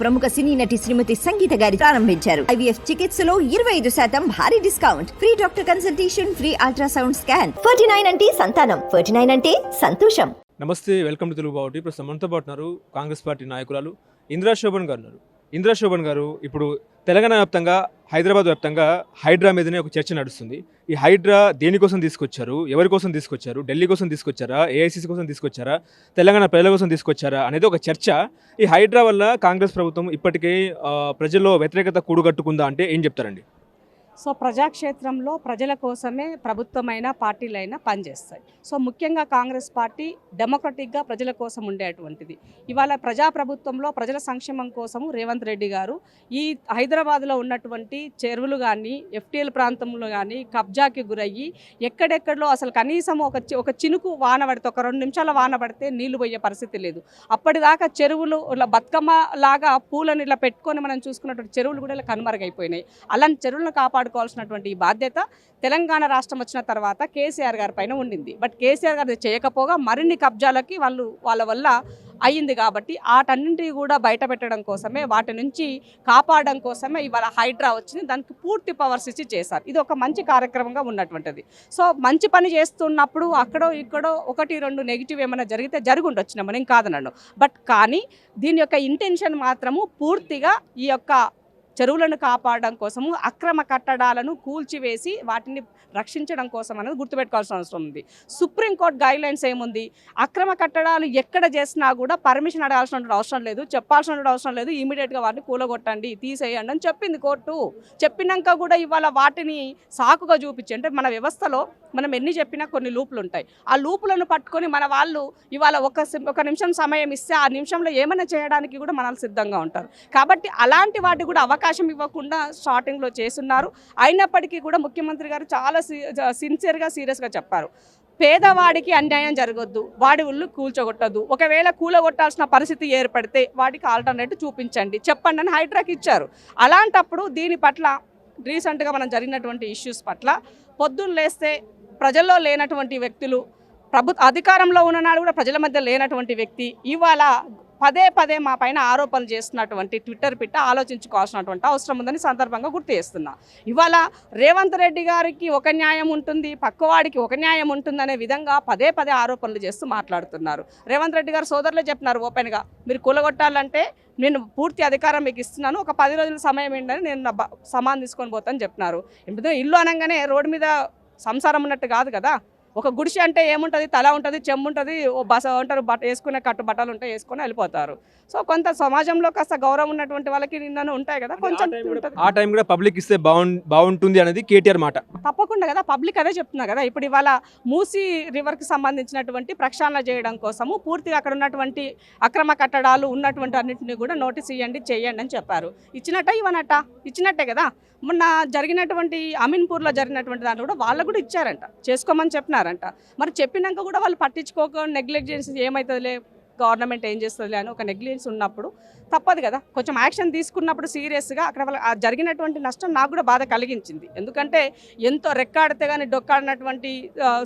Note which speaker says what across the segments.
Speaker 1: ప్రముఖ సినీ నటి శ్రీమతి సంగీత గారి ప్రారంభించారు. ఐవీఎఫ్ చికిత్సలో ఇరవై ఐదు శాతం భారీ discount. Free doctor consultation free ultrasound scan. Forty nine అంటే సంతానం. ఫోర్టీ నైన్ అంటే సంతోషం.
Speaker 2: నమస్తే వెల్కమ్ టు తెలుగు బావుటి ప్రస్తుతం మనతో పాటు ఉన్నారు కాంగ్రెస్ పార్టీ నాయకురాలు ఇందిరా శోభన్ గారు ఉన్నారు. ఇంద్రశోభన్ గారు ఇప్పుడు తెలంగాణ వ్యాప్తంగా హైదరాబాద్ వ్యాప్తంగా హైడ్రా మీదనే ఒక చర్చ నడుస్తుంది. ఈ హైడ్రా దేనికోసం తీసుకొచ్చారు? ఎవరి కోసం తీసుకొచ్చారు? ఢిల్లీ కోసం తీసుకొచ్చారా? ఏఐసిసి కోసం తీసుకొచ్చారా? తెలంగాణ ప్రజల కోసం తీసుకొచ్చారా? అనేది ఒక చర్చ. ఈ హైడ్రా వల్ల కాంగ్రెస్ ప్రభుత్వం ఇప్పటికే ప్రజల్లో వ్యతిరేకత కూడుగట్టుకుందా అంటే ఏం చెప్తారండి?
Speaker 3: సో ప్రజాక్షేత్రంలో ప్రజల కోసమే ప్రభుత్వమైన పార్టీలైనా పనిచేస్తాయి. సో ముఖ్యంగా కాంగ్రెస్ పార్టీ డెమోక్రటిక్గా ప్రజల కోసం ఉండేటువంటిది. ఇవాళ ప్రజాప్రభుత్వంలో ప్రజల సంక్షేమం కోసము రేవంత్ రెడ్డి గారు ఈ హైదరాబాద్లో ఉన్నటువంటి చెరువులు కానీ ఎఫ్టీఎల్ ప్రాంతంలో కానీ కబ్జాకి గురయ్యి ఎక్కడెక్కడో అసలు కనీసం ఒక చి- ఒక చినుకు వాన పడితే ఒక రెండు నిమిషాల వాన పడితే నీళ్ళు పోయే పరిస్థితి లేదు. అప్పటిదాకా చెరువులు ఇలా బతుకమ్మ లాగా పూలను ఇలా పెట్టుకొని మనం చూసుకున్నటువంటి చెరువులు కూడా ఇలా కనుమరుగైపోయినాయి. అలాంటి చెరువులను కాపాడుకోవాల్సినటువంటి బాధ్యత తెలంగాణ రాష్ట్రం వచ్చిన తర్వాత కేసీఆర్ గారి పైన ఉండింది. బట్ కేసీఆర్ గారు చేయకపోగా మరిన్ని కబ్జాలకి వాళ్ళు వాళ్ళ వల్ల అయ్యింది కాబట్టి వాటన్నింటినీ కూడా బయట పెట్టడం కోసమే వాటి నుంచి కాపాడడం కోసమే ఇవాళ హైడ్రా వచ్చింది. దానికి పూర్తి పవర్స్ ఇచ్చి చేశారు. ఇది ఒక మంచి కార్యక్రమంగా ఉన్నటువంటిది. సో మంచి పని చేస్తున్నప్పుడు అక్కడో ఇక్కడో ఒకటి రెండు నెగిటివ్ ఏమైనా జరిగితే జరుగుండొచ్చు మనం కాదనను. బట్ కానీ దీని యొక్క ఇంటెన్షన్ మాత్రము పూర్తిగా ఈ యొక్క చెరువులను కాపాడడం కోసము అక్రమ కట్టడాలను కూల్చివేసి వాటిని రక్షించడం కోసం అనేది గుర్తుపెట్టుకోవాల్సిన అవసరం ఉంది. సుప్రీంకోర్టు గైడ్ లైన్స్ ఏముంది? అక్రమ కట్టడాలు ఎక్కడ చేసినా కూడా పర్మిషన్ అడగాల్సిన అవసరం లేదు చెప్పాల్సిన అవసరం లేదు ఇమీడియట్గా వాటిని కూలగొట్టండి తీసేయండి అని చెప్పింది కోర్టు. చెప్పినాక కూడా ఇవాళ వాటిని సాకుగా చూపించి అంటే మన వ్యవస్థలో మనం ఎన్ని చెప్పినా కొన్ని లూపులు ఉంటాయి. ఆ లూపులను పట్టుకొని మన వాళ్ళు ఇవాళ ఒక సి- ఒక నిమిషం సమయం ఇస్తే ఆ నిమిషంలో ఏమైనా చేయడానికి కూడా మనల్ని సిద్ధంగా ఉంటారు. కాబట్టి అలాంటి వాటికి కూడా అవకాశం అవకాశం ఇవ్వకుండా స్టార్టింగ్లో చేస్తున్నారు. అయినప్పటికీ కూడా ముఖ్యమంత్రి గారు చాలా సిన్సియర్గా సీరియస్గా చెప్పారు. పేదవాడికి అన్యాయం జరగొద్దు. వాడి ఉళ్ళు కూల్చొగొట్టద్దు. ఒకవేళ కూలగొట్టాల్సిన పరిస్థితి ఏర్పడితే వాడికి ఆల్టర్నేటివ్ చూపించండి. చెప్పండి అని హైడ్రాక్ ఇచ్చారు. అలాంటప్పుడు దీని పట్ల రీసెంట్గా మనం జరిగినటువంటి ఇష్యూస్ పట్ల పొద్దున్న లేస్తే ప్రజల్లో లేనటువంటి వ్యక్తులు ప్రభుత్వ అధికారంలో ఉన్ననాడు కూడా ప్రజల మధ్య లేనటువంటి వ్యక్తి ఇవాళ పదే పదే మా పైన ఆరోపణలు చేస్తున్నటువంటి ట్విట్టర్ పిట్ట ఆలోచించుకోవాల్సినటువంటి అవసరం ఉందని సందర్భంగా గుర్తు చేస్తున్నా. ఇవాళ రేవంత్ రెడ్డి గారికి ఒక న్యాయం ఉంటుంది పక్కవాడికి ఒక న్యాయం ఉంటుందనే విధంగా పదే పదే ఆరోపణలు చేస్తూ మాట్లాడుతున్నారు. రేవంత్ రెడ్డి గారు సోదరులే చెప్తున్నారు ఓపెన్గా మీరు కూలగొట్టాలంటే నేను పూర్తి అధికారం మీకు ఇస్తున్నాను ఒక పది రోజుల సమయం ఏంటని నేను సమాన్ తీసుకొని పోతాను చెప్తున్నారు ఎందుకంటే ఇల్లు అనగానే రోడ్డు మీద సంసారం ఉన్నట్టు కాదు కదా. ఒక గుడిసె అంటే ఏముంటుంది? తల ఉంటుంది చెమ్ము ఉంటుంది ఓ బస ఉంటారు బట్ట వేసుకునే కట్టు బట్టలు ఉంటాయి వేసుకొని వెళ్ళిపోతారు. సో కొంత సమాజంలో కాస్త గౌరవం ఉన్నటువంటి వాళ్ళకి నిన్న ఉంటాయి కదా కొంచెం.
Speaker 2: ఆ టైం కూడా పబ్లిక్ ఇస్తే బాగుం బాగుంటుంది అనేది కేటీఆర్ మాట.
Speaker 3: తప్పకుండా కదా పబ్లిక్ అదే చెప్తున్నా కదా ఇప్పుడు ఇవాళ మూసీ రివర్కి సంబంధించినటువంటి ప్రక్షాళన చేయడం కోసము పూర్తిగా అక్కడ ఉన్నటువంటి అక్రమ కట్టడాలు ఉన్నటువంటి అన్నింటినీ కూడా నోటీస్ ఇవ్వండి చేయండి అని చెప్పారు. ఇచ్చినట్ట ఇవ్వనట్ట? ఇచ్చినట్టే కదా. మొన్న జరిగినటువంటి అమీన్పూర్లో జరిగినటువంటి దాంట్లో కూడా వాళ్ళు కూడా ఇచ్చారంట. చేసుకోమని చెప్పినారంట మరి చెప్పినాక కూడా వాళ్ళు పట్టించుకోక నెగ్లెక్ట్ చేసి ఏమవుతుందిలే గవర్నమెంట్ ఏం చేస్తుందిలే అని ఒక నెగ్లిజెన్స్ ఉన్నప్పుడు తప్పదు కదా. కొంచెం యాక్షన్ తీసుకున్నప్పుడు సీరియస్గా అక్కడ వాళ్ళ జరిగినటువంటి నష్టం నాకు కూడా బాధ కలిగించింది. ఎందుకంటే ఎంతో రెక్కాడితే కానీ డొక్కాడినటువంటి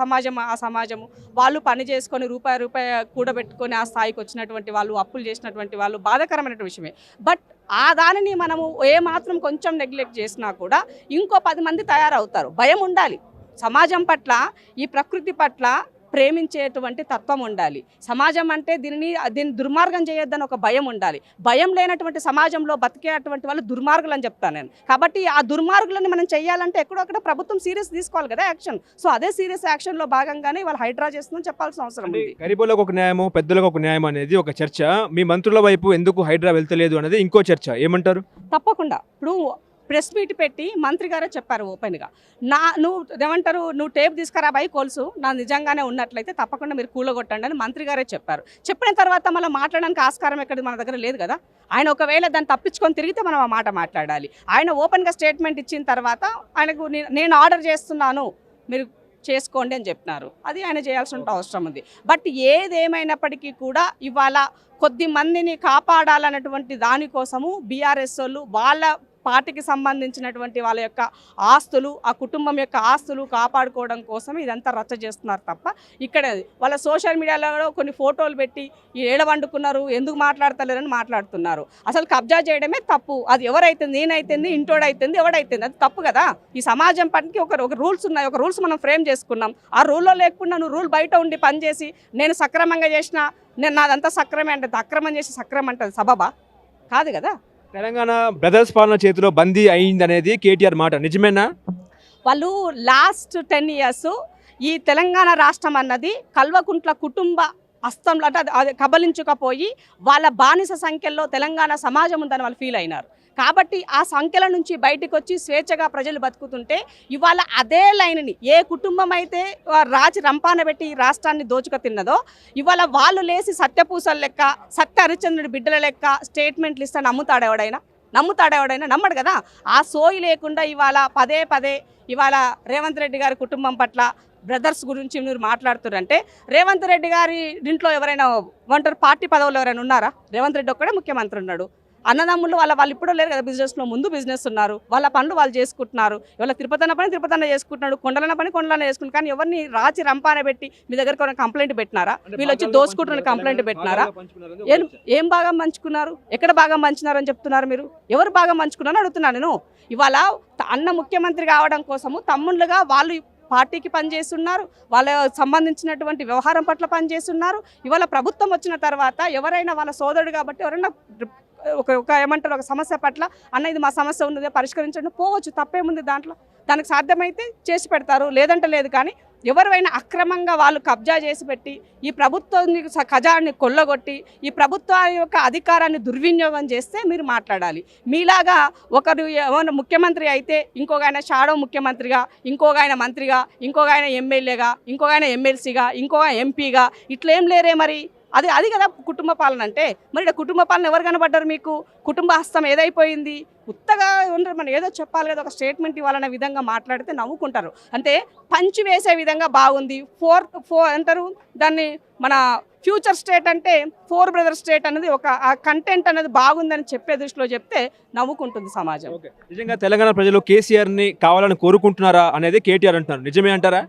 Speaker 3: సమాజం ఆ సమాజము వాళ్ళు పని చేసుకొని రూపాయి రూపాయి కూడబెట్టుకొని ఆ స్థాయికి వచ్చినటువంటి వాళ్ళు అప్పులు చేసినటువంటి వాళ్ళు బాధాకరమైనటువంటి విషయమే. బట్ ఆ దానిని మనము ఏ మాత్రం కొంచెం నెగ్లెక్ట్ చేసినా కూడా ఇంకో పది మంది తయారవుతారు. భయం ఉండాలి. సమాజం పట్ల ఈ ప్రకృతి పట్ల ప్రేమించేటువంటి తత్వం ఉండాలి. సమాజం అంటే దీనిని దీన్ని దుర్మార్గం చేయొద్దని ఒక భయం ఉండాలి. భయం లేనటువంటి సమాజంలో బతికేటువంటి వాళ్ళు దుర్మార్గులు అని చెప్తాను నేను. కాబట్టి ఆ దుర్మార్గులను మనం చేయాలంటే ఎక్కడో అక్కడ ప్రభుత్వం సీరియస్ తీసుకోవాలి కదా యాక్షన్. సో అదే సీరియస్ యాక్షన్లో భాగంగానే వాళ్ళు హైడ్రా చేస్తుందని చెప్పాల్సిన అవసరం ఉంది.
Speaker 2: గరీబులకు ఒక న్యాయము పెద్దలకు ఒక న్యాయం అనేది ఒక చర్చ. మీ మంత్రుల వైపు ఎందుకు హైడ్రా వెళ్తలేదు అనేది ఇంకో చర్చ. ఏమంటారు?
Speaker 3: తప్పకుండా. ఇప్పుడు ప్రెస్ మీట్ పెట్టి మంత్రి గారే చెప్పారు ఓపెన్గా. నా నువ్వు ఏమంటారు నువ్వు టేప్ తీసుకురా బై కొలుసు నా నిజంగానే ఉన్నట్లయితే తప్పకుండా మీరు కూలగొట్టండి అని మంత్రి గారే చెప్పారు. చెప్పిన తర్వాత మళ్ళీ మాట్లాడడానికి ఆస్కారం ఎక్కడ మన దగ్గర లేదు కదా? ఆయన ఒకవేళ దాన్ని తప్పించుకొని తిరిగితే మనం ఆ మాట మాట్లాడాలి. ఆయన ఓపెన్గా స్టేట్మెంట్ ఇచ్చిన తర్వాత ఆయనకు నేను ఆర్డర్ చేస్తున్నాను మీరు చేసుకోండి అని చెప్పినారు. అది ఆయన చేయాల్సిన అవసరం ఉంది. బట్ ఏదేమైనప్పటికీ కూడా ఇవాళ కొద్ది మందిని కాపాడాలన్నటువంటి దానికోసము బీఆర్ఎస్ వాళ్ళు వాళ్ళ పార్టీకి సంబంధించినటువంటి వాళ్ళ యొక్క ఆస్తులు ఆ కుటుంబం యొక్క ఆస్తులు కాపాడుకోవడం కోసం ఇదంతా రచ్చ చేస్తున్నారు తప్ప ఇక్కడ వాళ్ళ సోషల్ మీడియాలో కూడా కొన్ని ఫోటోలు పెట్టి ఏడ వండుకున్నారు ఎందుకు మాట్లాడతలేరని మాట్లాడుతున్నారు. అసలు కబ్జా చేయడమే తప్పు. అది ఎవరైతే నేనైతుంది ఇంటోడైతుంది ఎవడైతుంది అది తప్పు కదా. ఈ సమాజం పనికి ఒక ఒక రూల్స్ ఉన్నాయి. ఒక రూల్స్ మనం ఫ్రేమ్ చేసుకున్నాం. ఆ రూల్లో లేకుండా నువ్వు రూల్ బయట ఉండి పనిచేసి నేను సక్రమంగా చేసిన నేను నాదంతా సక్రమే అంటే అక్రమం చేసి సక్రమం అంటే సబబా? కాదు కదా.
Speaker 2: తెలంగాణ బ్రదర్స్ పాలన చేతిలో బందీ అయింది అనేది కేటీఆర్ మాట. నిజమేనా?
Speaker 3: వాళ్ళు లాస్ట్ టెన్ ఇయర్స్ ఈ తెలంగాణ రాష్ట్రం అన్నది కల్వకుంట్ల కుటుంబ అస్తంలో అంటే అది- అది కబలించుకపోయి వాళ్ళ బానిస సంఖ్యలో తెలంగాణ సమాజం ఉందని వాళ్ళు ఫీల్ అయినారు. కాబట్టి ఆ సంఖ్యల నుంచి బయటకు వచ్చి స్వేచ్ఛగా ప్రజలు బతుకుతుంటే ఇవాళ అదే లైన్ని ఏ కుటుంబం అయితే రాజు రంపాన పెట్టి ఈ రాష్ట్రాన్ని దోచుక తిన్నదో ఇవాళ వాళ్ళు లేసి సత్యపూసల లెక్క సత్య హరిచంద్రుడి బిడ్డల లెక్క స్టేట్మెంట్లు ఇస్తే నమ్ముతాడు ఎవడైనా? నమ్ముతాడు ఎవడైనా? నమ్మడు కదా? ఆ సోయి లేకుండా ఇవాళ పదే పదే ఇవాళ రేవంత్ రెడ్డి గారి కుటుంబం పట్ల బ్రదర్స్ గురించి మీరు మాట్లాడుతున్నారంటే రేవంత్ రెడ్డి గారి ఇంట్లో ఎవరైనా ఒంటరి పార్టీ పదవులు ఎవరైనా ఉన్నారా? రేవంత్ రెడ్డి ఒక్కడే ముఖ్యమంత్రి ఉన్నాడు. అన్నదమ్ములు వాళ్ళ వాళ్ళు ఇప్పుడు లేరు కదా బిజినెస్లో ముందు బిజినెస్ ఉన్నారు. వాళ్ళ పనులు వాళ్ళు చేసుకుంటున్నారు. ఇవాళ తిరుపతన్న పని తిరుపతన్న చేసుకుంటున్నాడు కొండలన్న పని కొండలన్న చేసుకుంటున్నారు కానీ ఎవరిని రాచి రంపాన పెట్టి మీ దగ్గరకు ఎవరైనా కంప్లైంట్ పెట్టినారా? వీళ్ళు వచ్చి దోసుకుంటున్న కంప్లైంట్ పెట్టినారా? ఏం ఏం బాగా పంచుకున్నారు? ఎక్కడ బాగా పంచినారని చెప్తున్నారు మీరు? ఎవరు బాగా పంచుకున్నారని అడుగుతున్నాను నేను. ఇవాళ అన్న ముఖ్యమంత్రి కావడం కోసము తమ్ముళ్ళుగా వాళ్ళు పార్టీకి పనిచేస్తున్నారు వాళ్ళ సంబంధించినటువంటి వ్యవహారం పట్ల పనిచేస్తున్నారు. ఇవాళ ప్రభుత్వం వచ్చిన తర్వాత ఎవరైనా వాళ్ళ సోదరుడు కాబట్టి ఎవరైనా ఒక ఒక ఏమంటారు ఒక సమస్య పట్ల అన్న ఇది మా సమస్య ఉన్నది పరిష్కరించండి పోవచ్చు తప్పేముంది దాంట్లో దానికి సాధ్యమైతే చేసి పెడతారు లేదంటే లేదు కానీ ఎవరైనా అక్రమంగా వాళ్ళు కబ్జా చేసి పెట్టి ఈ ప్రభుత్వాన్ని స- ఖజాన్ని కొల్లగొట్టి ఈ ప్రభుత్వం యొక్క అధికారాన్ని దుర్వినియోగం చేస్తే మీరు మాట్లాడాలి. మీలాగా ఒకరు ఏమైనా ముఖ్యమంత్రి అయితే ఇంకొక ఆయన షాడో ముఖ్యమంత్రిగా ఇంకొక ఆయన మంత్రిగా ఇంకొక ఆయన ఎమ్మెల్యేగా ఇంకొక ఆయన ఎమ్మెల్సీగా ఇంకొక ఎంపీగా ఇట్లేం లేరే మరి? అది అది కదా కుటుంబ పాలన అంటే. మరి ఈడ కుటుంబ పాలన ఎవరు కనబడ్డారు మీకు? కుటుంబ హస్తం ఏదైపోయింది? ఉత్తగా ఉండరు మనం ఏదో చెప్పాలి కదా ఒక స్టేట్మెంట్ ఇవ్వాలనే విధంగా మాట్లాడితే నవ్వుకుంటారు. అంటే పంచి వేసే విధంగా బాగుంది. ఫోర్ ఫోర్ అంటారు దాన్ని మన ఫ్యూచర్ స్టేట్ అంటే ఫోర్ బ్రదర్ స్టేట్ అనేది ఒక ఆ కంటెంట్ అనేది బాగుందని చెప్పే దృష్టిలో చెప్తే నవ్వుకుంటుంది సమాజం.
Speaker 2: ఓకే. నిజంగా తెలంగాణ ప్రజలు కేసీఆర్ని కావాలని కోరుకుంటున్నారా అనేది కేటీఆర్ అంటున్నారు. నిజమే అంటారా?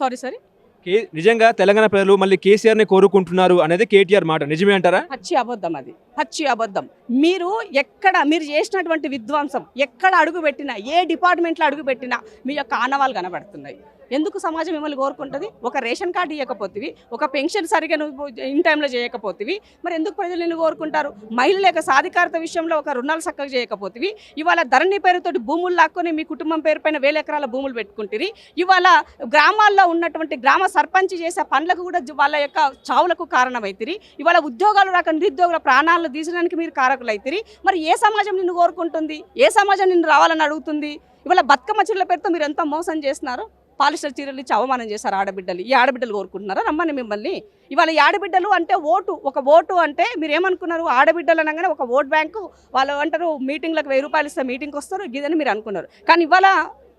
Speaker 3: సారీ సారీ
Speaker 2: కే నిజంగా తెలంగాణ ప్రజలు మళ్ళీ కేసీఆర్ని కోరుకుంటున్నారు అనేది కేటీఆర్ మాట. నిజమే అంటారా?
Speaker 3: పచ్చి అబద్ధం అది. పచ్చి అబద్ధం. మీరు ఎక్కడ మీరు చేసినటువంటి విధ్వంసం ఎక్కడ అడుగు పెట్టినా ఏ డిపార్ట్మెంట్లో అడుగు పెట్టినా మీ యొక్క ఆనవాళ్ళు కనబడుతున్నాయి. ఎందుకు సమాజం మిమ్మల్ని కోరుకుంటుంది? ఒక రేషన్ కార్డు ఇవ్వకపోతివి ఒక పెన్షన్ సరిగా నువ్వు ఇన్ టైంలో చేయకపోతివి మరి ఎందుకు ప్రజలు నిన్ను కోరుకుంటారు? మహిళల యొక్క సాధికారత విషయంలో ఒక రుణాలు చక్కగా చేయకపోతే ఇవాళ ధరణి పేరుతో భూములు లాక్కొని మీ కుటుంబం పేరు పైన వేల ఎకరాల భూములు పెట్టుకుంటుంది ఇవాళ గ్రామాల్లో ఉన్నటువంటి గ్రామ సర్పంచ్ చేసే పనులకు కూడా వాళ్ళ యొక్క చావులకు కారణమవుతుంది ఇవాళ ఉద్యోగాలు రాక నిరుద్యోగుల ప్రాణాలను తీసడానికి మీరు కారకులైతిరి మరి ఏ సమాజం నిన్ను కోరుకుంటుంది? ఏ సమాజం నిన్ను రావాలని అడుగుతుంది? ఇవాళ బతుకమ్మ చీరల పేరుతో మీరు ఎంత మోసం చేస్తున్నారు? పాలిస్టర్ చీరలు ఇచ్చి అవమానం చేశారు ఆడబిడ్డలు. ఈ ఆడబిడ్డలు కోరుకుంటున్నారా? రమ్మని మిమ్మల్ని. ఇవాళ ఈ ఆడబిడ్డలు అంటే ఓటు ఒక ఓటు అంటే మీరు ఏమనుకున్నారు ఆడబిడ్డలు అనగానే ఒక ఓట్ బ్యాంకు వాళ్ళు అంటారు మీటింగ్లకు వెయ్యి రూపాయలు ఇస్తే మీటింగ్కి వస్తారు ఇదని మీరు అనుకున్నారు. కానీ ఇవాళ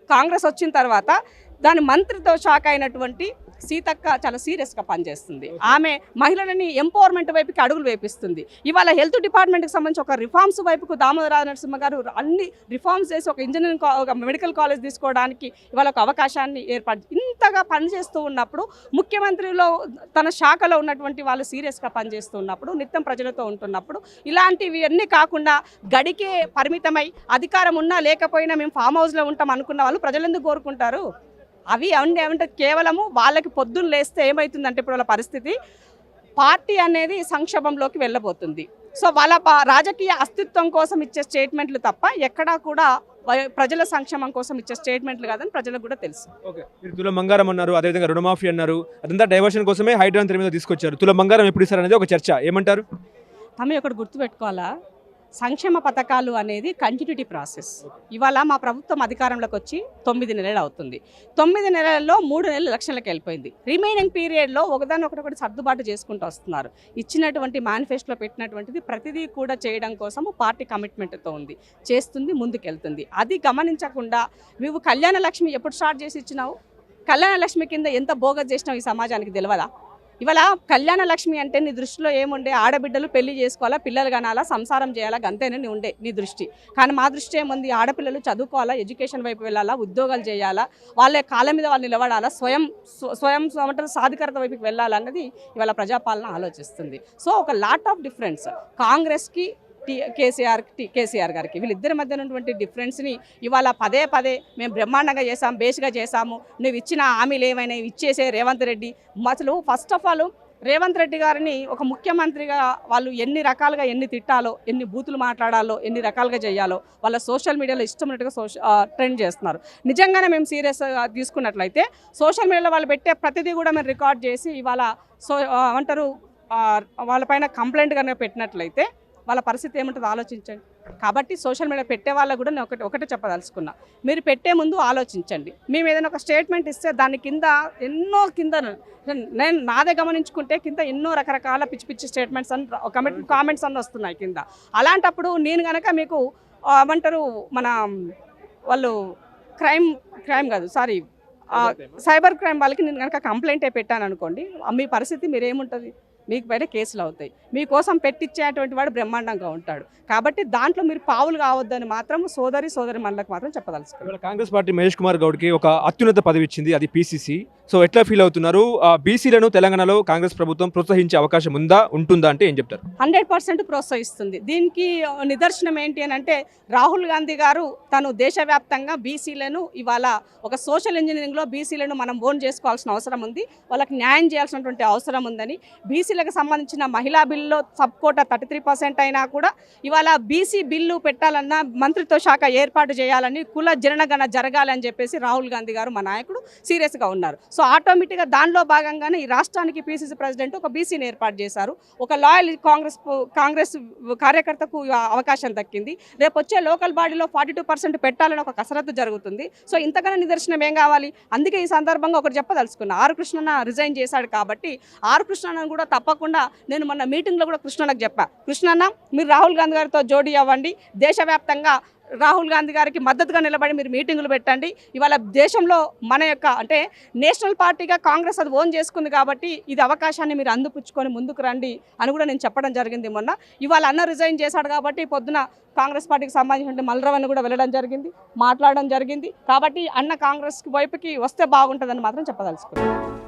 Speaker 3: కాంగ్రెస్ వచ్చిన తర్వాత దాని మంత్రితో షాక్ అయినటువంటి సీతక్క చాలా సీరియస్గా పనిచేస్తుంది. ఆమె మహిళలని ఎంపవర్మెంట్ వైపుకి అడుగులు వేపిస్తుంది. ఇవాళ హెల్త్ డిపార్ట్మెంట్కి సంబంధించి ఒక రిఫార్మ్స్ వైపుకు దామోదర నరసింహ గారు అన్ని రిఫార్మ్స్ చేసి ఒక ఇంజనీరింగ్ ఒక మెడికల్ కాలేజ్ తీసుకోవడానికి ఇవాళ ఒక అవకాశాన్ని ఏర్పాటు ఇంతగా పనిచేస్తూ ఉన్నప్పుడు ముఖ్యమంత్రిలో తన శాఖలో ఉన్నటువంటి వాళ్ళు సీరియస్గా పనిచేస్తూ ఉన్నప్పుడు నిత్యం ప్రజలతో ఉంటున్నప్పుడు ఇలాంటివి అన్నీ కాకుండా గడికే పరిమితమై అధికారం ఉన్నా లేకపోయినా మేము ఫామ్ హౌస్లో ఉంటాం అనుకున్న వాళ్ళు ప్రజలు ఎందుకు కోరుకుంటారు? అవి ఏమంటే ఏమంటే కేవలము వాళ్ళకి పొద్దున్న లేస్తే ఏమవుతుందంటే ఇప్పుడు వాళ్ళ పరిస్థితి పార్టీ అనేది సంక్షోభంలోకి వెళ్ళబోతుంది. సో వాళ్ళ రాజకీయ అస్తిత్వం కోసం ఇచ్చే స్టేట్మెంట్లు తప్ప ఎక్కడా కూడా ప్రజల సంక్షేమం కోసం ఇచ్చే స్టేట్మెంట్లు కాదని ప్రజలకు కూడా తెలుసు.
Speaker 2: ఓకే. మీరు తుల బంగారం అన్నారు అదేవిధంగా రుణమాఫీ అన్నారు అదంతా డైవర్షన్ కోసమే హైడ్రాన్ తెర మీద తీసుకొచ్చారు. తుల బంగారం ఎప్పుడు ఇస్తారు అనేది ఒక చర్చ. ఏమంటారు?
Speaker 3: తమ ఒకటి గుర్తుపెట్టుకోవాలా? సంక్షేమ పథకాలు అనేది కంటిన్యూటీ ప్రాసెస్ ఇవాళ మా ప్రభుత్వం అధికారంలోకి వచ్చి తొమ్మిది నెలలు అవుతుంది. తొమ్మిది నెలల్లో మూడు నెలలు లక్షలకు వెళ్ళిపోయింది. రిమైనింగ్ పీరియడ్లో ఒకదాని ఒకటి సర్దుబాటు చేసుకుంటూ వస్తున్నారు. ఇచ్చినటువంటి మేనిఫెస్టోలో పెట్టినటువంటిది ప్రతిదీ కూడా చేయడం కోసం పార్టీ కమిట్మెంట్తో ఉంది. చేస్తుంది ముందుకెళ్తుంది. అది గమనించకుండా నువ్వు కళ్యాణ లక్ష్మి ఎప్పుడు స్టార్ట్ చేసి ఇచ్చినావు? కళ్యాణ లక్ష్మి కింద ఎంత బోగస్ చేసినావు ఈ సమాజానికి తెలియదా ఇవాళ కళ్యాణ లక్ష్మి అంటే నీ దృష్టిలో ఏముండే? ఆడబిడ్డలు పెళ్ళి చేసుకోవాలా పిల్లలు కనాలా సంసారం చేయాలా? అంతేనే నీ ఉండే నీ దృష్టి. కానీ మా దృష్టి ఏముంది? ఆడపిల్లలు చదువుకోవాలా ఎడ్యుకేషన్ వైపు వెళ్ళాలా ఉద్యోగాలు చేయాలా? వాళ్ళ కాళ్ళ మీద వాళ్ళు నిలబడాలా? స్వయం స్వయం సమట సాధికారత వైపుకి వెళ్ళాలన్నది ఇవాళ ప్రజాపాలన ఆలోచిస్తుంది. సో ఒక లాట్ ఆఫ్ డిఫరెన్స్ కాంగ్రెస్కి టీ కేసీఆర్ టీ కేసీఆర్ గారికి. వీళ్ళిద్దరి మధ్య ఉన్నటువంటి డిఫరెన్స్ని ఇవాళ పదే పదే మేము బ్రహ్మాండంగా చేసాం బేస్గా చేసాము నువ్వు ఇచ్చిన హామీలు ఏమైనా ఇచ్చేసే రేవంత్ రెడ్డి. అసలు first of all Revanth Reddy గారిని ఒక ముఖ్యమంత్రిగా వాళ్ళు ఎన్ని రకాలుగా ఎన్ని తిట్టాలో ఎన్ని బూతులు మాట్లాడాలో ఎన్ని రకాలుగా చేయాలో వాళ్ళ సోషల్ మీడియాలో ఇష్టమైనట్టుగా సోషల్ ట్రెండ్ చేస్తున్నారు. నిజంగానే మేము సీరియస్గా తీసుకున్నట్లయితే సోషల్ మీడియాలో వాళ్ళు పెట్టే ప్రతిదీ కూడా మేము రికార్డ్ చేసి ఇవాళ సో అంటారు వాళ్ళపైన కంప్లైంట్ కనుక పెట్టినట్లయితే వాళ్ళ పరిస్థితి ఏముంటుందో ఆలోచించండి. కాబట్టి సోషల్ మీడియా పెట్టే వాళ్ళకు కూడా నేను ఒకటి ఒకటే చెప్పదలుచుకున్నా. మీరు పెట్టే ముందు ఆలోచించండి. మేము ఏదైనా ఒక స్టేట్మెంట్ ఇస్తే దాని కింద ఎన్నో కింద నేను నాదే గమనించుకుంటే కింద ఎన్నో రకరకాల పిచ్చి పిచ్చి స్టేట్మెంట్స్ అని కమెంట్ కామెంట్స్ అన్నీ వస్తున్నాయి కింద. అలాంటప్పుడు నేను కనుక మీకు ఏమంటారు మన వాళ్ళు క్రైమ్ క్రైమ్ కాదు సారీ సైబర్ క్రైమ్ వాళ్ళకి నేను కనుక కంప్లైంట్ పెట్టాను అనుకోండి మీ పరిస్థితి మీరేముంటుంది? మీకు పైన కేసులు అవుతాయి. మీకోసం పెట్టించేటువంటి వాడు బ్రహ్మాండంగా ఉంటాడు. కాబట్టి దాంట్లో మీరు పావులు కావద్దని మాత్రం సోదరి సోదరి మనలకు మాత్రం చెప్పదలుచుకోవాలి
Speaker 2: కాంగ్రెస్ పార్టీ మహేష్ కుమార్ గౌడ్కి ఒక అత్యున్నత పదవి ఇచ్చింది అది పీసీసీ. సో ఎట్లా ఫీల్ అవుతున్నారు? బీసీలను తెలంగాణలో కాంగ్రెస్ ప్రభుత్వం ప్రోత్సహించే అవకాశం ఉందా ఉంటుందా అంటే ఏం చెప్తారు?
Speaker 3: హండ్రెడ్ పర్సెంట్ ప్రోత్సహిస్తుంది. దీనికి నిదర్శనం ఏంటి అని అంటే రాహుల్ గాంధీ గారు తను దేశవ్యాప్తంగా బీసీలను ఇవాళ ఒక సోషల్ ఇంజనీరింగ్లో బీసీలను మనం ఓన్ చేసుకోవాల్సిన అవసరం ఉంది. వాళ్ళకి న్యాయం చేయాల్సినటువంటి అవసరం ఉందని. బీసీలకు సంబంధించిన మహిళా బిల్లులో sub quota thirty three percent అయినా కూడా ఇవాళ బీసీ బిల్లు పెట్టాలన్నా మంత్రిత్వ శాఖ ఏర్పాటు చేయాలని కుల జనగణ జరగాలని చెప్పేసి రాహుల్ గాంధీ గారు మా నాయకుడు సీరియస్గా ఉన్నారు. సో ఆటోమేటిక్గా దానిలో భాగంగానే ఈ రాష్ట్రానికి పీసీసీ ప్రెసిడెంట్ ఒక బీసీని ఏర్పాటు చేశారు. ఒక లాయల్ కాంగ్రెస్ కాంగ్రెస్ కార్యకర్తకు అవకాశం దక్కింది. రేపు వచ్చే లోకల్ బాడీలో ఫార్టీ టూ పర్సెంట్ పెట్టాలని ఒక కసరత్తు జరుగుతుంది. సో ఇంతకన్నా నిదర్శనం ఏం కావాలి? అందుకే ఈ సందర్భంగా ఒకటి చెప్పదలుచుకున్నా. ఆరు కృష్ణన్న రిజైన్ చేశాడు కాబట్టి ఆరు కృష్ణన్న కూడా తప్పకుండా నేను మొన్న మీటింగ్లో కూడా కృష్ణన్నకు చెప్పా. కృష్ణన్న మీరు రాహుల్ గాంధీ గారితో జోడీ అవ్వండి. దేశవ్యాప్తంగా రాహుల్ గాంధీ గారికి మద్దతుగా నిలబడి మీరు మీటింగులు పెట్టండి. ఇవాళ దేశంలో మన యొక్క అంటే నేషనల్ పార్టీగా కాంగ్రెస్ అది ఓన్ చేసుకుంది కాబట్టి ఇది అవకాశాన్ని మీరు అందిపుచ్చుకొని ముందుకు రండి అని కూడా నేను చెప్పడం జరిగింది మొన్న. ఇవాళ అన్న రిజైన్ చేశాడు కాబట్టి పొద్దున కాంగ్రెస్ పార్టీకి సంబంధించిన మల్రవని కూడా వెళ్ళడం జరిగింది మాట్లాడడం జరిగింది. కాబట్టి అన్న కాంగ్రెస్ వైపుకి వస్తే బాగుంటుందని మాత్రం చెప్పదలుచుకున్నాను.